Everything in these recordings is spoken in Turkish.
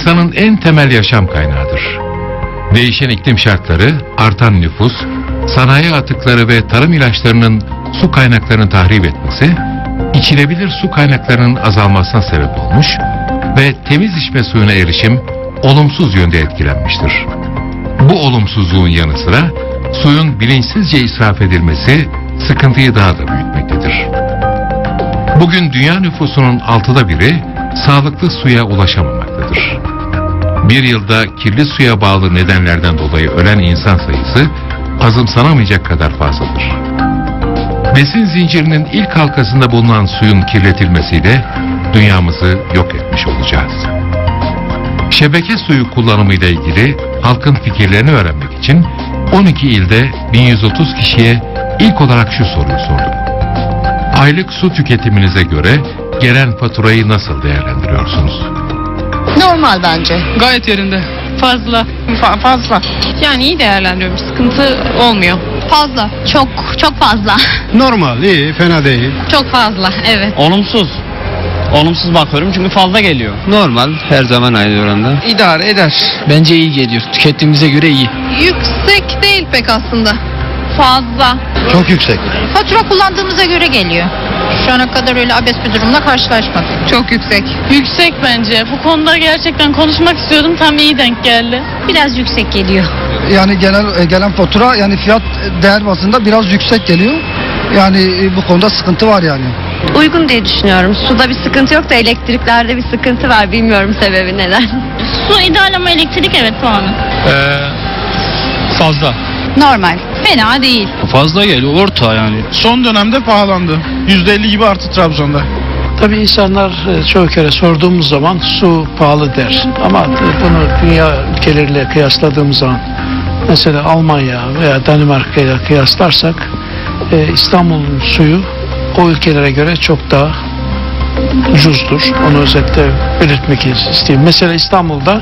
insanın en temel yaşam kaynağıdır. Değişen iklim şartları, artan nüfus, sanayi atıkları ve tarım ilaçlarının su kaynaklarını tahrip etmesi, içilebilir su kaynaklarının azalmasına sebep olmuş ve temiz içme suyuna erişim olumsuz yönde etkilenmiştir. Bu olumsuzluğun yanı sıra suyun bilinçsizce israf edilmesi sıkıntıyı daha da büyütmektedir. Bugün dünya nüfusunun altıda biri sağlıklı suya ulaşamamaktadır. Bir yılda kirli suya bağlı nedenlerden dolayı ölen insan sayısı azımsanamayacak kadar fazladır. Besin zincirinin ilk halkasında bulunan suyun kirletilmesiyle dünyamızı yok etmiş olacağız. Şebeke suyu kullanımı ile ilgili halkın fikirlerini öğrenmek için 12 ilde 1130 kişiye ilk olarak şu soruyu sorduk. Aylık su tüketiminize göre gelen faturayı nasıl değerlendiriyorsunuz? Normal bence. Gayet yerinde. Fazla. Fa- fazla. Yani iyi değerlendiriyorum. Sıkıntı olmuyor. Fazla. Çok çok fazla. Normal, iyi, fena değil. Çok fazla. Evet. Olumsuz. Olumsuz bakıyorum çünkü fazla geliyor. Normal her zaman aynı oranda. İdare eder. Bence iyi geliyor. Tükettiğimize göre iyi. Yüksek değil pek aslında. Fazla. Çok yüksek. Fatura kullandığımıza göre geliyor. Şu ana kadar öyle abes bir durumla karşılaşmadık. Çok yüksek. Yüksek bence. Bu konuda gerçekten konuşmak istiyordum. Tam iyi denk geldi. Biraz yüksek geliyor. Yani genel e, gelen fatura yani fiyat değer bazında biraz yüksek geliyor. Yani e, bu konuda sıkıntı var yani. Uygun diye düşünüyorum. Suda bir sıkıntı yok da elektriklerde bir sıkıntı var. Bilmiyorum sebebi neden. Su ideal ama elektrik evet puanı. fazla. Normal. Fena değil. Fazla geliyor. Orta yani. Son dönemde pahalandı. %50 gibi arttı Trabzon'da. Tabii insanlar e, çoğu kere sorduğumuz zaman su pahalı der. Ama bunu dünya ülkeleriyle kıyasladığımız zaman mesela Almanya veya Danimarka ile kıyaslarsak e, İstanbul'un suyu o ülkelere göre çok daha ucuzdur. Onu özellikle belirtmek isteyeyim. Mesela İstanbul'da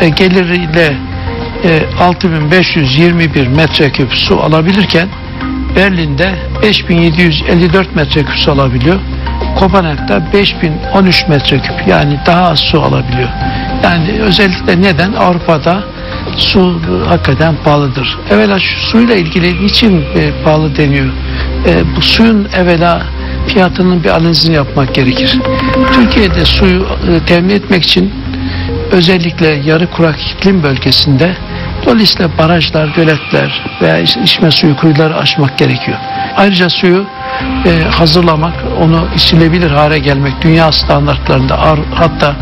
e, geliriyle e, 6521 metreküp su alabilirken Berlin'de 5754 metreküp su alabiliyor. Kopenhag'da 5013 metreküp yani daha az su alabiliyor. Yani özellikle neden? Avrupa'da su e, hakikaten pahalıdır. Evvela şu suyla ilgili niçin e, pahalı deniyor? E, bu suyun evvela fiyatının bir analizini yapmak gerekir. Türkiye'de suyu e, temin etmek için özellikle yarı kurak iklim bölgesinde dolayısıyla barajlar, göletler veya iç- içme suyu kuyuları aşmak gerekiyor. Ayrıca suyu e, hazırlamak, onu içilebilir hale gelmek dünya standartlarında ar- hatta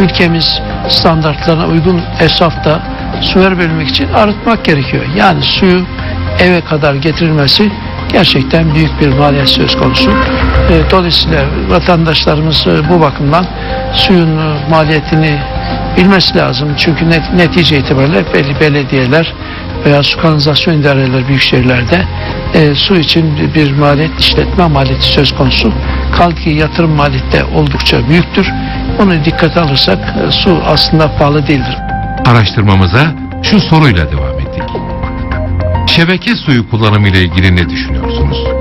ülkemiz standartlarına uygun esafta su verebilmek için arıtmak gerekiyor. Yani suyu eve kadar getirilmesi gerçekten büyük bir maliyet söz konusu. E, Dolayısıyla vatandaşlarımız e, bu bakımdan suyun e, maliyetini bilmesi lazım. Çünkü net, netice itibariyle belli belediyeler veya su kanalizasyon idareleri büyük şehirlerde e, su için bir maliyet işletme maliyeti söz konusu. Kaldı ki yatırım maliyeti de oldukça büyüktür. Onu dikkate alırsak e, su aslında pahalı değildir. Araştırmamıza şu soruyla devam ettik. Şebeke suyu kullanımı ile ilgili ne düşünüyorsunuz?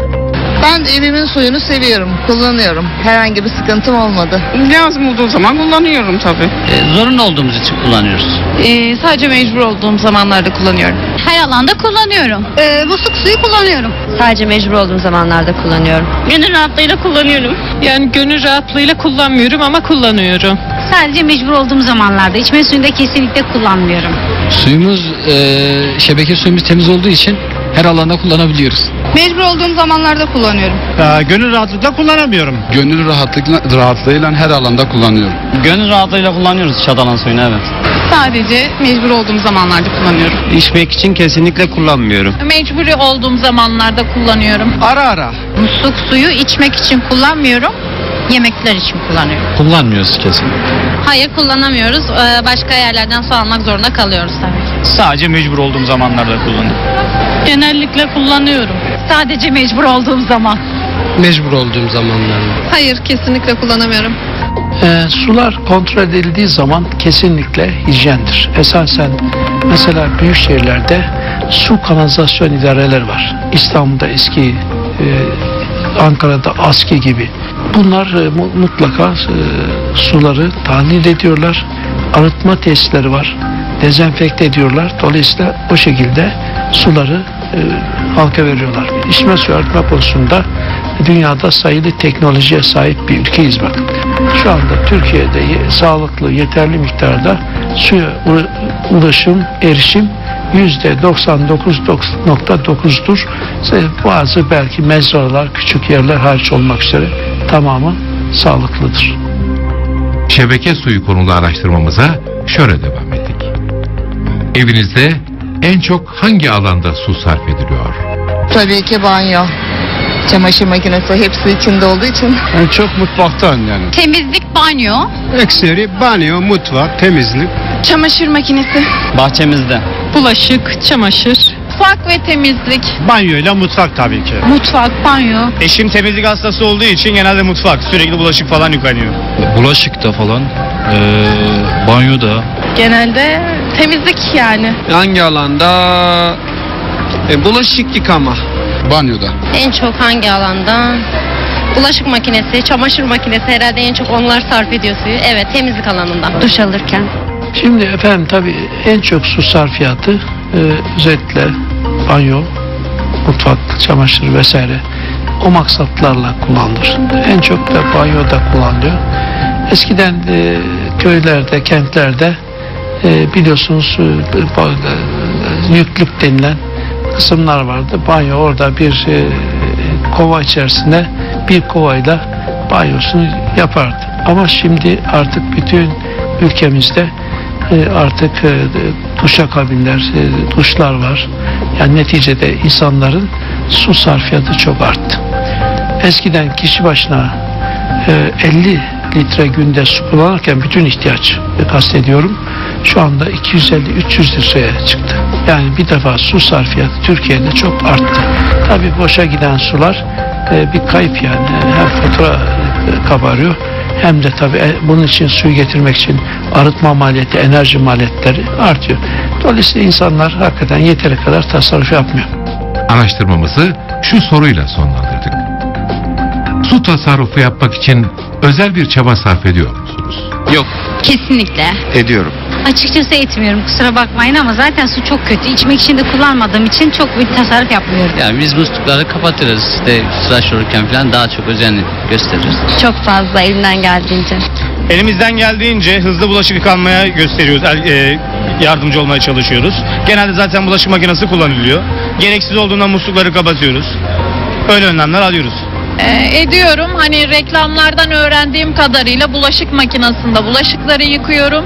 Ben evimin suyunu seviyorum. Kullanıyorum. Herhangi bir sıkıntım olmadı. Lazım olduğu zaman kullanıyorum tabii. zorunlu olduğumuz için kullanıyoruz. Ee, sadece mecbur olduğum zamanlarda kullanıyorum. Her alanda kullanıyorum. Ee, musluk suyu kullanıyorum. Sadece mecbur olduğum zamanlarda kullanıyorum. Gönül rahatlığıyla kullanıyorum. Yani gönül rahatlığıyla kullanmıyorum ama kullanıyorum. Sadece mecbur olduğum zamanlarda. İçme suyunda kesinlikle kullanmıyorum. Suyumuz eee, şebeke suyumuz temiz olduğu için her alanda kullanabiliyoruz. Mecbur olduğum zamanlarda kullanıyorum. gönül rahatlığıyla kullanamıyorum. Gönül rahatlıkla, rahatlığıyla her alanda kullanıyorum. Gönül rahatlığıyla kullanıyoruz çatalan suyunu evet. Sadece mecbur olduğum zamanlarda kullanıyorum. İçmek için kesinlikle kullanmıyorum. Mecburi olduğum zamanlarda kullanıyorum. Ara ara. Musluk suyu içmek için kullanmıyorum. Yemekler için kullanıyorum. Kullanmıyoruz kesin. Hayır kullanamıyoruz. Ee, Başka yerlerden su almak zorunda kalıyoruz tabii. Sadece mecbur olduğum zamanlarda kullanıyorum. Genellikle kullanıyorum. Sadece mecbur olduğum zaman. Mecbur olduğum zamanlarda. Hayır kesinlikle kullanamıyorum. Ee, sular kontrol edildiği zaman kesinlikle hijyendir. Esasen mesela büyük şehirlerde su kanalizasyon idareleri var. İstanbul'da eski, e, Ankara'da ASKİ gibi. Bunlar e, mu- mutlaka e, suları tahlil ediyorlar. arıtma tesisleri var. Dezenfekte ediyorlar. Dolayısıyla o şekilde suları e, halka veriyorlar. İçme suyu arıtma konusunda dünyada sayılı teknolojiye sahip bir ülkeyiz bakın. Şu anda Türkiye'de ye- sağlıklı, yeterli miktarda suya ulaşım, erişim yüzde 99.9'dur. Bazı belki mezralar, küçük yerler hariç olmak üzere tamamı sağlıklıdır. Şebeke suyu konulu araştırmamıza şöyle devam ettik. Evinizde en çok hangi alanda su sarf ediliyor? Tabii ki banyo. Çamaşır makinesi hepsi içinde olduğu için. En çok mutfaktan yani. Temizlik banyo. Ekseri banyo, mutfak, temizlik. Çamaşır makinesi. Bahçemizde. Bulaşık, çamaşır. Mutfak ve temizlik. Banyoyla mutfak tabii ki. Mutfak, banyo. Eşim temizlik hastası olduğu için genelde mutfak. Sürekli bulaşık falan yıkanıyor. Bulaşıkta falan, banyoda. Genelde temizlik yani. Hangi alanda? E, bulaşık yıkama. Banyoda. En çok hangi alanda? Bulaşık makinesi, çamaşır makinesi herhalde en çok onlar sarf ediyor suyu. Evet temizlik alanında. Duş alırken. Şimdi efendim tabii en çok su sarfiyatı e, özellikle banyo, mutfak, çamaşır vesaire o maksatlarla kullanılır. En çok da banyoda kullanılıyor. Eskiden e, köylerde, kentlerde e, biliyorsunuz e, ba- e, yüklük denilen kısımlar vardı. Banyo orada bir e, kova içerisinde bir kovayla banyosunu yapardı. Ama şimdi artık bütün ülkemizde e, artık e, duşakabinler, e, duşlar var. Yani neticede insanların su sarfiyatı çok arttı. Eskiden kişi başına e, 50 litre günde su kullanırken bütün ihtiyaç e, kastediyorum. Şu anda 250-300 litreye çıktı. Yani bir defa su sarfiyatı Türkiye'de çok arttı. Tabii boşa giden sular e, bir kayıp yani. Hem fatura e, kabarıyor hem de tabii e, bunun için suyu getirmek için arıtma maliyeti, enerji maliyetleri artıyor. Dolayısıyla insanlar hakikaten yeteri kadar tasarruf yapmıyor. Araştırmamızı şu soruyla sonlandırdık. Su tasarrufu yapmak için özel bir çaba sarf ediyor musunuz? Kesinlikle. Ediyorum. Açıkçası etmiyorum kusura bakmayın ama zaten su çok kötü. İçmek için de kullanmadığım için çok bir tasarruf yapmıyorum. Yani biz muslukları kapatırız. İşte tıraş olurken falan daha çok özen gösteririz. Çok fazla elimden geldiğince. Elimizden geldiğince hızlı bulaşık yıkanmaya gösteriyoruz. el- e, yardımcı olmaya çalışıyoruz. Genelde zaten bulaşık makinesi kullanılıyor. Gereksiz olduğunda muslukları kapatıyoruz. Öyle önlemler alıyoruz. Ee, ediyorum. Hani reklamlardan öğrendiğim kadarıyla bulaşık makinesinde bulaşıkları yıkıyorum.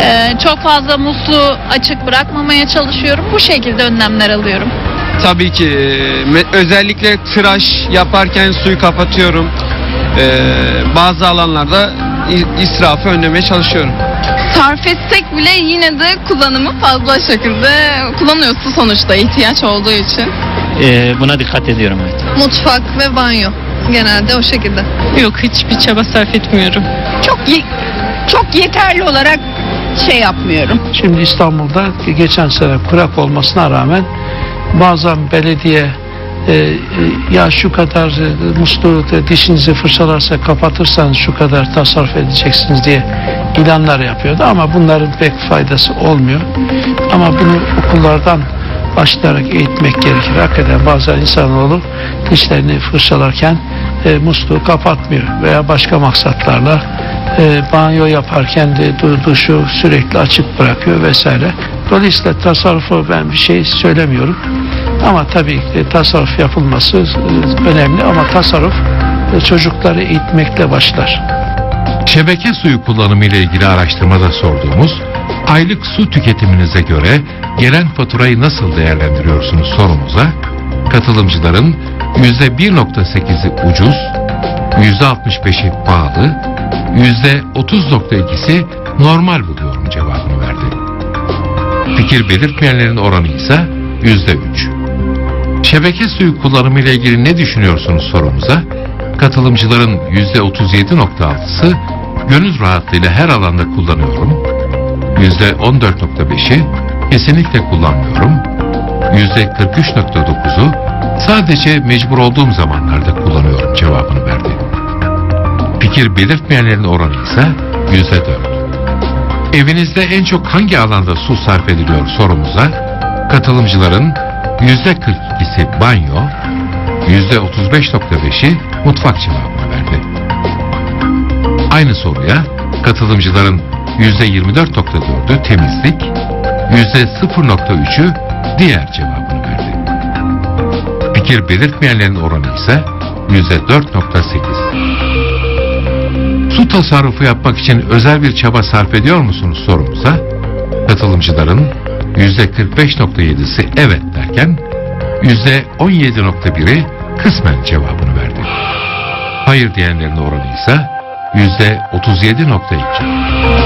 Ee, çok fazla musluğu açık bırakmamaya çalışıyorum. Bu şekilde önlemler alıyorum. Tabii ki e, özellikle tıraş yaparken suyu kapatıyorum. E, bazı alanlarda israfı önlemeye çalışıyorum. Sarf etsek bile yine de kullanımı fazla şekilde kullanıyorsun sonuçta ihtiyaç olduğu için. Buna dikkat ediyorum evet. Mutfak ve banyo. Genelde o şekilde. Yok hiçbir çaba sarf etmiyorum. Çok çok yeterli olarak şey yapmıyorum. Şimdi İstanbul'da geçen sene kurak olmasına rağmen bazen belediye e, e, ya şu kadar e, musluğu da dişinizi fırçalarsa kapatırsanız şu kadar tasarruf edeceksiniz diye ilanlar yapıyordu ama bunların pek faydası olmuyor. Ama bunu okullardan başlayarak eğitmek gerekir. Hakikaten bazen insanoğlu dişlerini fırçalarken e, musluğu kapatmıyor veya başka maksatlarla e, banyo yaparken de du- duşu sürekli açık bırakıyor vesaire. Dolayısıyla tasarrufu ben bir şey söylemiyorum. Ama tabii ki tasarruf yapılması e, önemli ama tasarruf e, çocukları eğitmekle başlar. Şebeke suyu kullanımı ile ilgili araştırmada sorduğumuz aylık su tüketiminize göre gelen faturayı nasıl değerlendiriyorsunuz sorumuza katılımcıların %1.8'i ucuz, %65'i pahalı, %30.2'si normal buluyorum cevabını verdi. Fikir belirtmeyenlerin oranı ise %3. Şebeke suyu kullanımı ile ilgili ne düşünüyorsunuz sorumuza katılımcıların %37.6'sı gönül rahatlığıyla her alanda kullanıyorum. %14.5'i kesinlikle kullanmıyorum. %43.9'u sadece mecbur olduğum zamanlarda kullanıyorum cevabını verdi. Fikir belirtmeyenlerin oranı ise %4. Evinizde en çok hangi alanda su sarf ediliyor sorumuza katılımcıların %42'si banyo, %35.5'i mutfak cevabını verdi. Aynı soruya katılımcıların %24.4'ü temizlik, %0.3'ü diğer cevabını verdi. Fikir belirtmeyenlerin oranı ise %4.8. Su tasarrufu yapmak için özel bir çaba sarf ediyor musunuz sorumuza katılımcıların %45.7'si evet derken %17.1'i kısmen cevabını verdi. Hayır diyenlerin oranı ise %37.2.